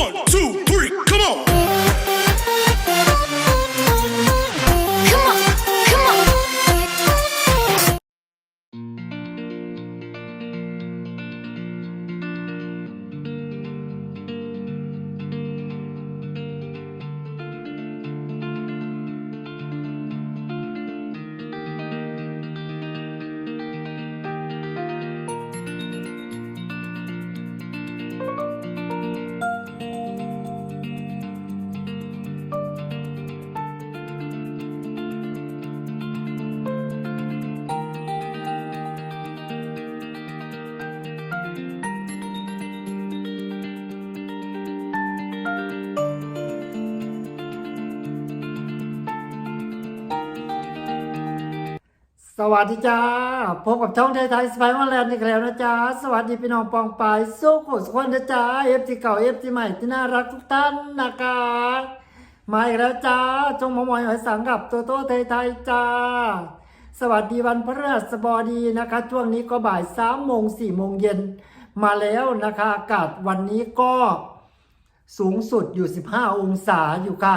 One, two, สวัสดีจ้า พบกับช่องไทยไทยสไปร์มาแลนด์อีกแล้วนะจ๊ะสวัสดีพี่น้องปองปายสู้ขุสุขนนะจ๊ะเอฟซีเก่าเอฟซีใหม่ที่น่ารักทุกท่านนะคะมาอีกแล้วจ้า จงมามอยหอยสังกับตัวโตไทยไทยจ้า สวัสดีวันพฤหัสบดีนะคะ ช่วงนี้ก็บ่ายสามโมงสี่โมงเย็นมาแล้วนะคะ อากาศวันนี้ก็สูงสุดอยู่ 15 องศาอยู่ค่ะ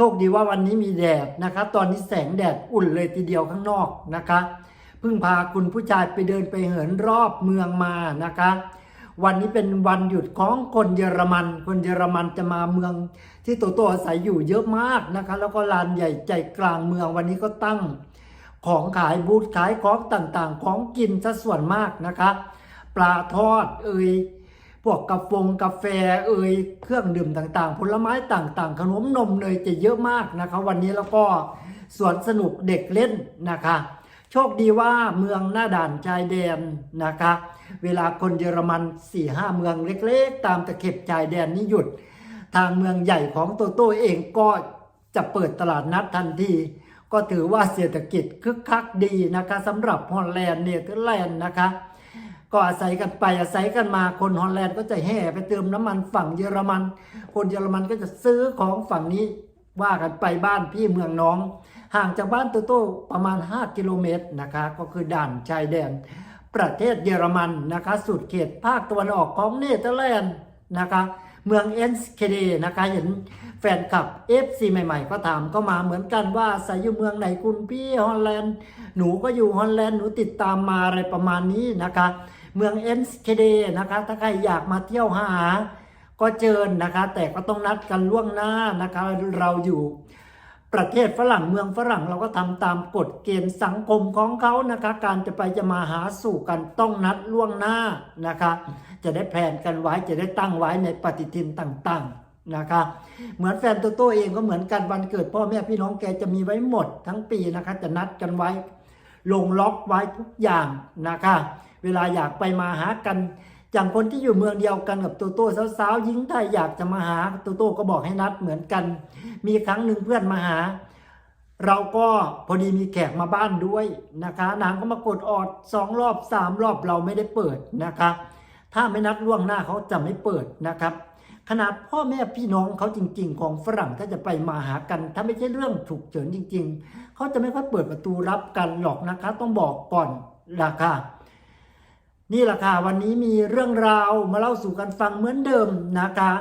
โชคดีว่าวันนี้มีแดดนะคะตอนนี้แสงแดดอุ่นเลยทีเดียวข้างนอกนะคะเพิ่งพาคุณผู้ชายไปเดินไปเหินรอบเมืองมานะคะ วันนี้เป็นวันหยุดของคนเยอรมัน คนเยอรมันจะมาเมือง ที่โตโตอาศัยอยู่เยอะมากนะคะ แล้วก็ลานใหญ่ใจกลางเมืองวันนี้ก็ตั้ง ของขายบูธขายของต่างๆ ของกินซะส่วนมากนะคะ ปลาทอดเอ่ย วกกาแฟกาแฟเอ่ยเครื่องดื่มต่างๆ ผลไม้ต่างๆ ขนมนมเนยจะเยอะมากนะคะ วันนี้แล้วก็สวนสนุกเด็กเล่นนะคะ โชคดีว่าเมืองหน้าด่านชายแดนนะคะ เวลาคนเยอรมัน4ี่ห้าเมืองเล็กๆ ตามตะเข็บชายแดนนี้หยุด ทางเมืองใหญ่ของโตโต้เองก็จะเปิดตลาดนัดทันที ก็ถือว่าเศรษฐกิจคึกคักดีนะคะสำหรับฮอลแลนด์เนเธอร์แลนด์นะคะ ก็อาศัยกันไปอาศัยกันมาคนฮอลแลนด์ก็จะแห่ไปเติมน้ำมันฝั่งเยอรมัน คนเยอรมันก็จะซื้อของฝั่งนี้ว่ากันไปบ้านพี่เมืองน้อง ห่างจากบ้านโตโต้ประมาณ 5 กิโลเมตรนะคะก็คือด่านชายแดน ประเทศเยอรมันนะคะสุดเขตภาคตะวันออกของเนเธอร์แลนด์นะคะเมืองเอนสเคเดนะคะเห็นแฟนคลับ FC ใหม่ๆ ก็ถามก็มาเหมือนกันว่าอาศัยอยู่เมืองไหนคุณพี่ฮอลแลนด์ หนูก็อยู่ฮอลแลนด์หนูติดตามมาอะไรประมาณนี้นะคะ เมืองเอ็นสเคเดนะคะ ถ้าใครอยากมาเที่ยวหา ก็เจิญนะคะ แต่ก็ต้องนัดกันล่วงหน้านะคะ เราอยู่ประเทศฝรั่งเมืองฝรั่งเราก็ทำตามกฎเกณฑ์สังคมของเขานะคะ การจะไปจะมาหาสู่กันต้องนัดล่วงหน้านะคะ จะได้แผนกันไว้จะได้ตั้งไว้ในปฏิทินต่างๆนะคะ เหมือนแฟนโตโตเองก็เหมือนกันวันเกิด พ่อแม่พี่น้องแกจะมีไว้หมดทั้งปีนะคะ จะนัดกันไว้ ลงล็อกไว้ทุกอย่างนะคะ เวลาอยากไปมาหากันอย่างคนที่อยู่เมืองเดียวกันกับโตโต้สาวๆหญิงไทยอยากจะมาหาโตโต้ก็บอกให้นัดเหมือนกัน มีครั้งหนึ่งเพื่อนมาหา เราก็พอดีมีแขกมาบ้านด้วยนะคะ นางก็มากดออดสองรอบสามรอบเราไม่ได้เปิดนะคะ ถ้าไม่นัดล่วงหน้าเขาจะไม่เปิดนะครับ ขนาดพ่อแม่พี่น้องเขาจริง ๆ ของฝรั่งถ้าจะไปมาหากัน ถ้าไม่ใช่เรื่องฉุกเฉินจริง ๆเขาจะไม่ค่อยเปิดประตูรับกันหรอกนะคะ ต้องบอกก่อนราคา นี่แหละค่ะวันนี้มีเรื่องราวมาเล่าสู่กันฟังเหมือนเดิมนะคะ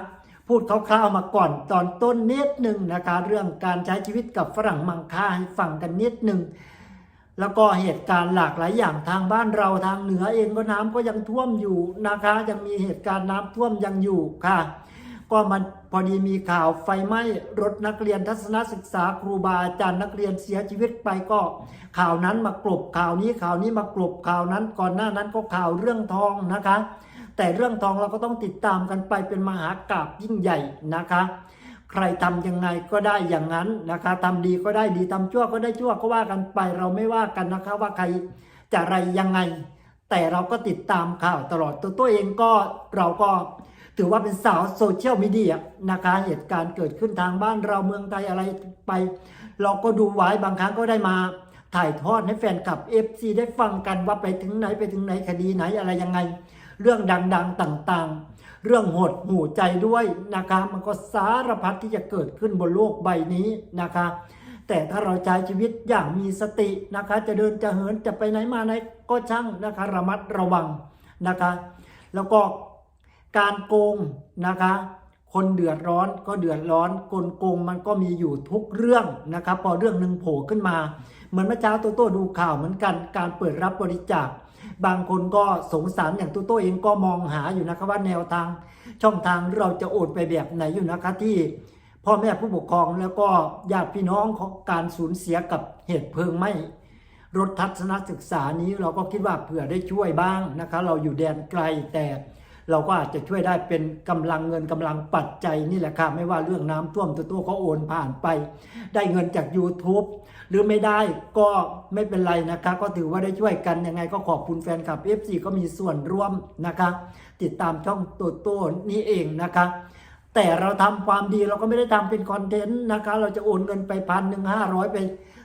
พูดคร่าวๆมาก่อนตอนต้นนิดหนึ่งนะคะ เรื่องการใช้ชีวิตกับฝรั่งมังค่าให้ฟังกันนิดหนึ่งแล้วก็เหตุการณ์หลากหลายอย่างทางบ้านเราทางเหนือเองก็น้ำก็ยังท่วมอยู่นะคะ ยังมีเหตุการณ์น้ำท่วมยังอยู่ค่ะ ก็มันพอดีมีข่าวไฟไหม้รถนักเรียนทัศนศึกษาครูบาอาจารย์นักเรียนเสียชีวิตไปก็ ข่าวนั้นมากลบข่าวนี้ข่าวนี้มากลบข่าวนั้น ก่อนหน้านั้นก็ข่าวเรื่องทองนะคะ แต่เรื่องทองเราก็ต้องติดตามกันไปเป็นมหากราบยิ่งใหญ่นะคะ ใครทำยังไงก็ได้อย่างนั้นนะคะทำดีก็ได้ดีทำชั่วก็ได้ชั่วก็ว่ากันไปเราไม่ว่ากันนะคะว่าใครจะอะไรยังไง แต่เราก็ติดตามข่าวตลอดตัวตัวเองก็เราก็ ถือว่าเป็นสาวโซเชียลมีเดียนะคะเหตุการณ์เกิดขึ้นทางบ้านเราเมืองไทยอะไรไป เราก็ดูไว้บางครั้งก็ได้มาถ่ายทอดให้แฟนคลับ FC ได้ฟังกันว่าไปถึงไหนไปถึงไหนคดีไหนอะไรยังไง เรื่องดังๆต่างๆ เรื่องหดหูใจด้วยนะคะมันก็สารพัดที่จะเกิดขึ้นบนโลกใบนี้นะคะ แต่ถ้าเราใช้ชีวิตอย่างมีสตินะคะ จะเดินจะเหินจะไปไหนมาไหนก็ช่างนะคะระมัดระวังนะคะ แล้วก็ การโกงนะคะ คนเดือดร้อนก็เดือดร้อนกลโกงมันก็มีอยู่ทุกเรื่องนะครับ พอเรื่องหนึ่งโผล่ขึ้นมา เหมือนเมื่อเช้าโตโต้ดูข่าวเหมือนกัน การเปิดรับบริจาคบางคนก็สงสารอย่างโตโต้เองก็มองหาอยู่นะครับว่าแนวทางช่องทางเราจะโอนไปแบบไหนอยู่นะคะที่พ่อแม่ผู้ปกครองแล้วก็ญาติพี่น้องของการสูญเสียกับเหตุเพลิงไหม้รถทัศนศึกษานี้เราก็คิดว่าเผื่อได้ช่วยบ้างนะคะ เราอยู่แดนไกลแต่ เราก็อาจจะช่วยได้เป็นกำลังเงินกำลังปัจจัยนี่แหละค่ะไม่ว่าเรื่องน้ำท่วมตัวตัวก็โอนผ่านไป ได้เงินจาก YouTube หรือไม่ได้ก็ไม่เป็นไรนะคะ ก็ถือว่าได้ช่วยกันยังไงก็ขอบคุณแฟนคลับ FC ก็มีส่วนร่วมนะคะ ติดตามช่องตัวโต้นี่เองนะคะแต่เราทำความดีเราก็ไม่ได้ทำเป็นคอนเทนต์นะคะ เราจะโอนเงินไปพันหนึ่งห้าร้อยไป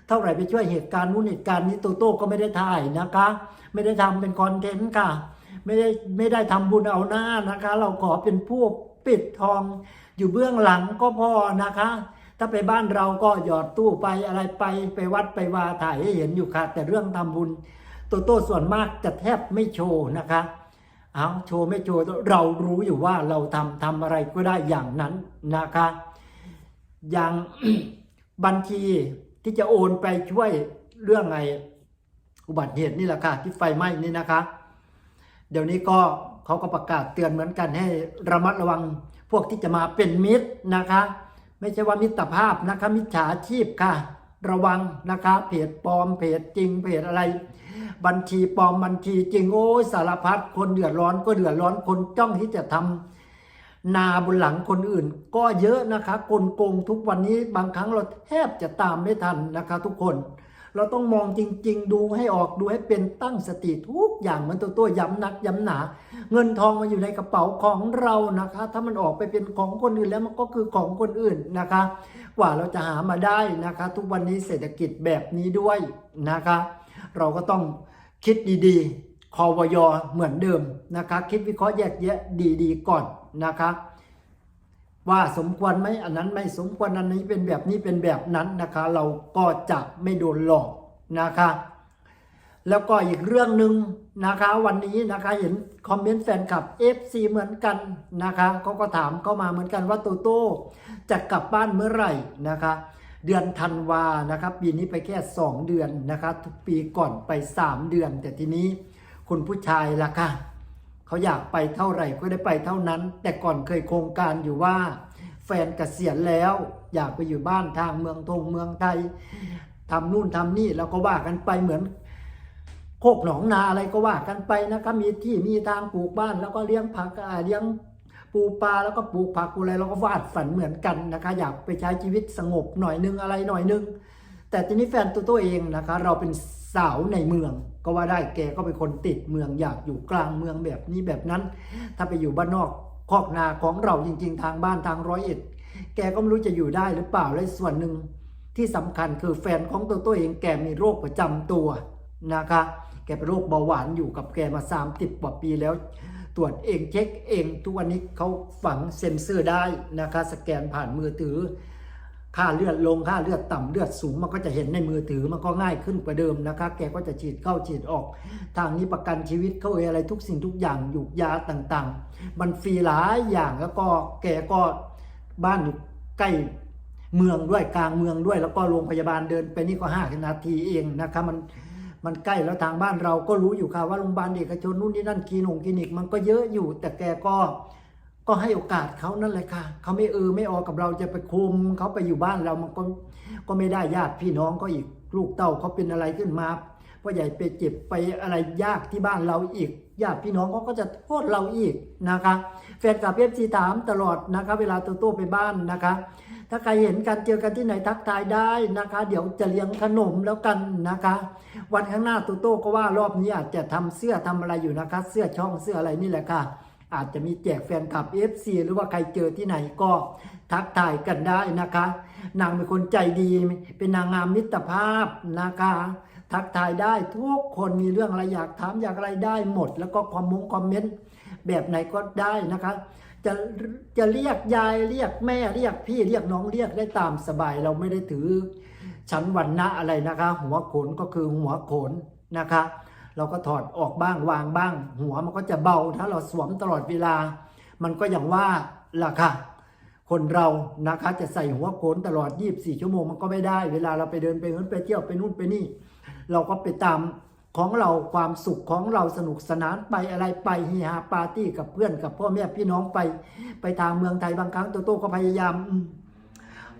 เท่าไหร่ไปช่วยเหตุการณ์นู้นเหตุการณ์นี้โตโต้ก็ไม่ได้ถ่ายนะคะ ไม่ได้ทำเป็นคอนเทนต์ค่ะ ไม่ได้ไม่ได้ทำบุญเอาหน้านะคะ เราขอเป็นผู้ปิดทองอยู่เบื้องหลังก็พอนะคะ ถ้าไปบ้านเราก็หยอดตู้ไปอะไรไปไปวัดไปวาถ่ายให้เห็นอยู่ค่ะ แต่เรื่องทำบุญโตโต้ส่วนมากจะแทบไม่โชว์นะคะเอาโชว์ไม่โชว์เรารู้อยู่ว่าเราทำทำอะไรก็ได้อย่างนั้นนะคะ อย่างบัญชีที่จะโอนไปช่วยเรื่องไงอุบัติเหตุนี่แหละค่ะที่ไฟไหม้นี่นะคะ เดี๋ยวนี้ก็เขาก็ประกาศเตือนเหมือนกันให้ระมัดระวังพวกที่จะมาเป็นมิตรนะคะ ไม่ใช่ว่ามิตรภาพนะคะ มิจฉาชีพค่ะ ระวังนะคะเพจปลอมเพจจริงเพจอะไร บัญชีปลอมบัญชีจริงโอ้ยสารพัดคนเดือดร้อนก็เดือดร้อนคนจ้องที่จะทำนาบนหลังคนอื่นก็เยอะนะคะกลโกงทุกวันนี้บางครั้งเราแทบจะตามไม่ทันนะคะ ทุกคน เราต้องมองจริง ๆ ดูให้ออกดูให้เป็นตั้งสติทุกอย่างมือนตัวตัวย้ำนักย้ำหนา เงินทองมันอยู่ในกระเป๋าของเรานะคะ ถ้ามันออกไปเป็นของคนอื่นแล้วมันก็คือของคนอื่นนะคะ กว่าเราจะหามาได้นะคะ ทุกวันนี้เศรษฐกิจแบบนี้ด้วยนะคะ เราก็ต้องคิดดีๆคอวยเหมือนเดิมนะคะ คิดวิเคราะห์แยกแยะดีๆ ก่อนนะคะ ว่าสมควรไหมอันนั้นไม่สมควรอันนี้เป็นแบบนี้เป็นแบบนั้นนะคะ เราก็จะไม่โดนหลอกนะคะ แล้วก็อีกเรื่องหนึ่งนะคะ วันนี้นะคะเห็นคอมเมนต์แฟนคลับ FC เหมือนกันนะคะเขาก็ถามเข้ามาเหมือนกันว่าโตโต้จะกลับบ้านเมื่อไหร่นะคะ เดือนธันวานะครับปีนี้ไปแค่ 2 เดือนนะคะ ทุกปีก่อนไป 3 เดือน แต่ทีนี้คุณผู้ชายล่ะค่ะ เขาอยากไปเท่าไหร่ก็ได้ไปเท่านั้น แต่ก่อนเคยโครงการอยู่ว่า แฟนเกษียณแล้ว อยากไปอยู่บ้านทางเมืองทงเมืองไทยทำนู่นทำนี่แล้วก็ว่ากันไปเหมือนโคกหนองนาอะไรก็ว่ากันไปนะครับมีที่มีทางปลูกบ้าน แล้วก็เลี้ยงผักเลี้ยงปูปลาแล้วก็ปลูกผักปลูกอะไรเราก็วาดฝันเหมือนกันนะคะ อยากไปใช้ชีวิตสงบหน่อยนึงอะไรหน่อยนึง แต่ทีนี้แฟนตัวตัวเองนะคะ เราเป็นสาวในเมือง ก็ว่าได้แกก็เป็นคนติดเมืองอยากอยู่กลางเมืองแบบนี้แบบนั้น ถ้าไปอยู่บ้านนอกคอกนาของเราจริง ๆ ทางบ้านทางร้อยเอ็ด แกก็ไม่รู้จะอยู่ได้หรือเปล่าและส่วนหนึ่งที่สำคัญคือแฟนของตัวตัวเองแกมีโรคประจำตัวนะคะ แกเป็นโรคเบาหวานอยู่กับแกมา3ามสิบกว่าปีแล้ว ตรวจเองเช็คเองทุกวันนี้เขาฝังเซ็นเซอร์ได้นะคะ สแกนผ่านมือถือ ค่าเลือดลงค่าเลือดต่ำเลือดสูงมันก็จะเห็นในมือถือมันก็ง่ายขึ้นกว่าเดิมนะคะ แกก็จะฉีดเข้าฉีดออก ทางนี้ประกันชีวิตเขาเอยอะไรทุกสิ่งทุกอย่างหยุกยาต่างๆ มันฟรีหลายอย่างแล้วก็แกก็บ้านอยู่ใกล้เมืองด้วยกลางเมืองด้วย แล้วก็โรงพยาบาลเดินไปนี่ก็ห้านาทีเองนะคะมันมันใกล้แล้วทางบ้านเราก็รู้อยู่ค่ะว่าโรงพยาบาลเอกชนนู่นนี่นั่นคลินิกคลินิกมันก็เยอะอยู่แต่แกก็ ก็ให้โอกาสเขานั่นแหละค่ะเขาไม่เออไม่ออกกับเราจะไปคุมเขาไปอยู่บ้านเรามันก็ก็ไม่ได้ญาติพี่น้องก็อีกลูกเต้าเขาเป็นอะไรขึ้นมาพ่อใหญ่ไปเจ็บไปอะไรยากที่บ้านเราอีกญาติพี่น้องเขาก็จะโทษเราอีกนะคะแฟนกับเอฟซีถามตลอดนะคะ เวลาโตโต้ไปบ้านนะคะ ถ้าใครเห็นกันเจอกันที่ไหนทักทายได้นะคะ เดี๋ยวจะเลี้ยงขนมแล้วกันนะคะ วันข้างหน้าตูโต้ก็ว่ารอบนี้อาจจะทำเสื้อทำอะไรอยู่นะคะ เสื้อช่องเสื้ออะไรนี่แหละค่ะ อาจจะมีแจกแฟนคลับ FC หรือว่าใครเจอที่ไหนก็ทักทายกันได้นะคะ นางเป็นคนใจดี เป็นนางงามมิตรภาพนะคะ ทักทายได้ทุกคนมีเรื่องอะไรอยากถามอยากอะไรได้หมด แล้วก็คอมมงคอมเมนต์แบบไหนก็ได้นะคะ จะจะเรียกยายเรียกแม่เรียกพี่เรียกน้องเรียกได้ตามสบายเราไม่ได้ถือชั้นวันนะอะไรนะคะ หัวโขนก็คือหัวโขนนะคะ เราก็ถอดออกบ้างวางบ้าง หัวมันก็จะเบา ถ้าเราสวมตลอดเวลา มันก็อย่างว่าล่ะค่ะ คนเรานะคะจะใส่หัวโขนตลอด 24 ชั่วโมงมันก็ไม่ได้ เวลาเราไปเดินไปเหินไปเที่ยวไปนู่นไปนี่ เราก็ไปตามของเราความสุขของเราสนุกสนานไปอะไรไปเฮฮาปาร์ตี้กับเพื่อนกับพ่อแม่พี่น้องไป ไปทางเมืองไทยบางครั้งโตโต้ก็พยายาม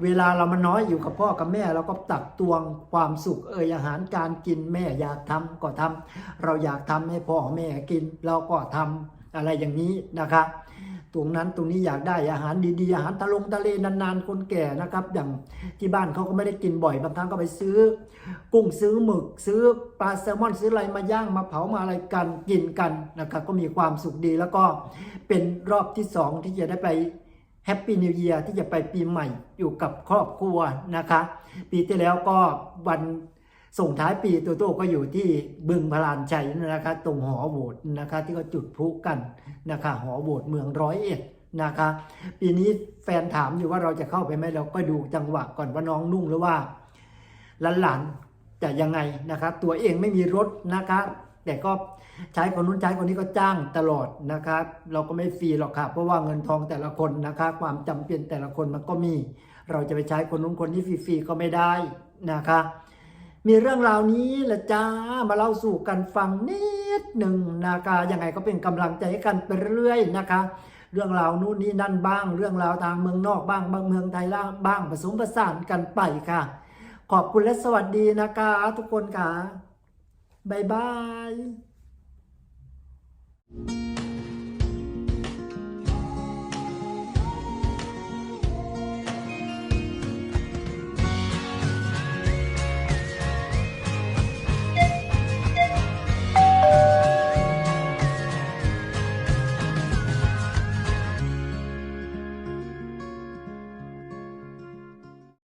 เวลาเรามันน้อยอยู่กับพ่อกับแม่เราก็ตักตวงความสุขเอยอาหารการกินแม่อยากทำก็ทำเราอยากทำให้พ่อแม่กิน เราก็ทำอะไรอย่างนี้นะคะตรงนั้นตรงนี้อยากได้อาหารดีๆอาหารทะลงทะเลนานๆคนแก่นะครับอย่างที่บ้านเขาก็ไม่ได้กินบ่อยบางครั้งก็ไปซื้อ กุ้งซื้อหมึก ซื้อปลาแซลมอนซื้ออะไรมาย่างมาเผามาอะไรกันกินกันนะครับก็มีความสุขดีแล้วก็เป็นรอบที่สองที่จะได้ไป แฮปปี้นิว e ย r ที่จะไปปีใหม่อยู่กับครอบครัวนะคะ ปีที่แล้วก็วันส่งท้ายปีโตโต้ก็อยู่ที่บึงพลานชัยนะคะตรงหอโหวตนะคะ ที่ก็จุดพลุกันนะคะ หอโหวตเมืองร้อยเอ็ดนะคะ ปีนี้แฟนถามอยู่ว่าเราจะเข้าไปไหมเราก็ดูจังหวะก่อนว่าน้องนุ่งหรือว่าหลานๆจะยังไงนะครับตัวเองไม่มีรถนะครับ แต่ก็ใช้คนนู้นใช้คนนี้ก็จ้างตลอดนะครับ เราก็ไม่ฟรีหรอกครับเพราะว่าเงินทองแต่ละคนนะครับความจำเป็นแต่ละคนมันก็มี เราจะไปใช้คนนู้นคนนี้ฟรีๆก็ไม่ได้นะคะ มีเรื่องราวนี้ละจ้ามาเล่าสู่กันฟังนิดหนึ่งนะคะยังไงก็เป็นกำลังใจให้กันไปเรื่อยนะคะ เรื่องราวนู่นนี่นั่นบ้าง เรื่องราวทางเมืองนอกบ้างบางเมืองไทยล่างบ้างผสมผสานกันไปค่ะ ขอบคุณและสวัสดีนะคะ ทุกคนค่ะ Bye-bye!